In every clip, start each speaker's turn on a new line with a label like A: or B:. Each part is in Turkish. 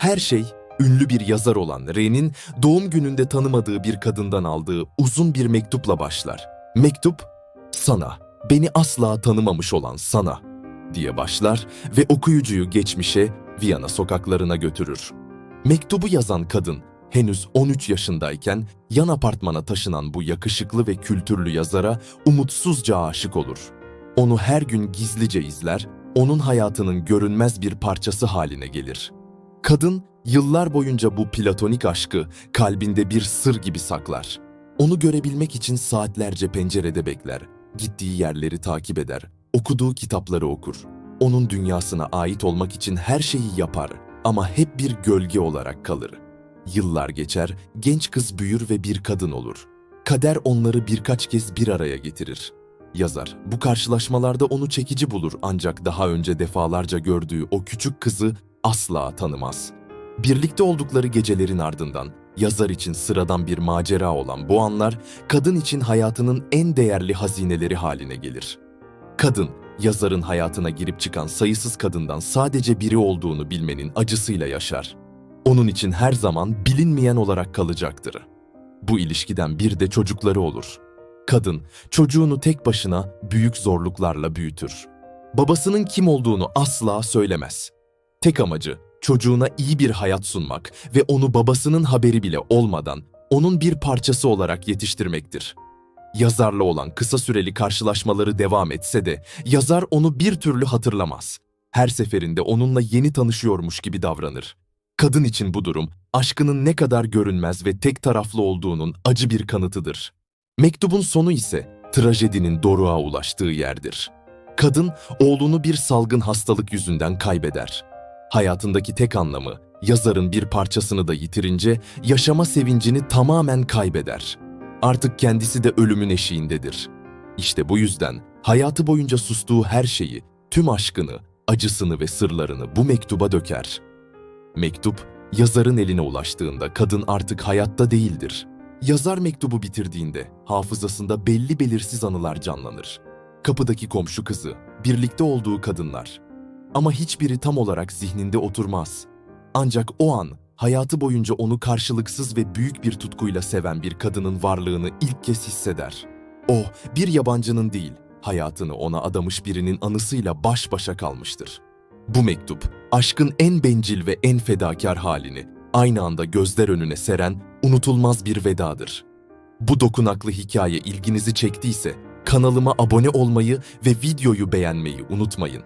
A: Her şey ünlü bir yazar olan R'nin doğum gününde tanımadığı bir kadından aldığı uzun bir mektupla başlar. Mektup, sana, beni asla tanımamış olan sana diye başlar ve okuyucuyu geçmişe, Viyana sokaklarına götürür. Mektubu yazan kadın henüz 13 yaşındayken yan apartmana taşınan bu yakışıklı ve kültürlü yazara umutsuzca aşık olur. Onu her gün gizlice izler, onun hayatının görünmez bir parçası haline gelir. Kadın yıllar boyunca bu platonik aşkı kalbinde bir sır gibi saklar. Onu görebilmek için saatlerce pencerede bekler, gittiği yerleri takip eder, okuduğu kitapları okur. Onun dünyasına ait olmak için her şeyi yapar ama hep bir gölge olarak kalır. Yıllar geçer, genç kız büyür ve bir kadın olur. Kader onları birkaç kez bir araya getirir. Yazar, bu karşılaşmalarda onu çekici bulur ancak daha önce defalarca gördüğü o küçük kızı asla tanımaz. Birlikte oldukları gecelerin ardından yazar için sıradan bir macera olan bu anlar kadın için hayatının en değerli hazineleri haline gelir. Kadın, yazarın hayatına girip çıkan sayısız kadından sadece biri olduğunu bilmenin acısıyla yaşar. Onun için her zaman bilinmeyen olarak kalacaktır. Bu ilişkiden bir de çocukları olur. Kadın, çocuğunu tek başına büyük zorluklarla büyütür. Babasının kim olduğunu asla söylemez. Tek amacı çocuğuna iyi bir hayat sunmak ve onu babasının haberi bile olmadan onun bir parçası olarak yetiştirmektir. Yazarla olan kısa süreli karşılaşmaları devam etse de yazar onu bir türlü hatırlamaz. Her seferinde onunla yeni tanışıyormuş gibi davranır. Kadın için bu durum aşkının ne kadar görünmez ve tek taraflı olduğunun acı bir kanıtıdır. Mektubun sonu ise trajedinin doruğa ulaştığı yerdir. Kadın oğlunu bir salgın hastalık yüzünden kaybeder. Hayatındaki tek anlamı, yazarın bir parçasını da yitirince yaşama sevincini tamamen kaybeder. Artık kendisi de ölümün eşiğindedir. İşte bu yüzden hayatı boyunca sustuğu her şeyi, tüm aşkını, acısını ve sırlarını bu mektuba döker. Mektup, yazarın eline ulaştığında kadın artık hayatta değildir. Yazar mektubu bitirdiğinde hafızasında belli belirsiz anılar canlanır. Kapıdaki komşu kızı, birlikte olduğu kadınlar. Ama hiçbiri tam olarak zihninde oturmaz. Ancak o an hayatı boyunca onu karşılıksız ve büyük bir tutkuyla seven bir kadının varlığını ilk kez hisseder. O, bir yabancının değil, hayatını ona adamış birinin anısıyla baş başa kalmıştır. Bu mektup, aşkın en bencil ve en fedakar halini aynı anda gözler önüne seren unutulmaz bir vedadır. Bu dokunaklı hikaye ilginizi çektiyse kanalıma abone olmayı ve videoyu beğenmeyi unutmayın.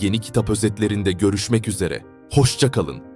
A: Yeni kitap özetlerinde görüşmek üzere. Hoşça kalın.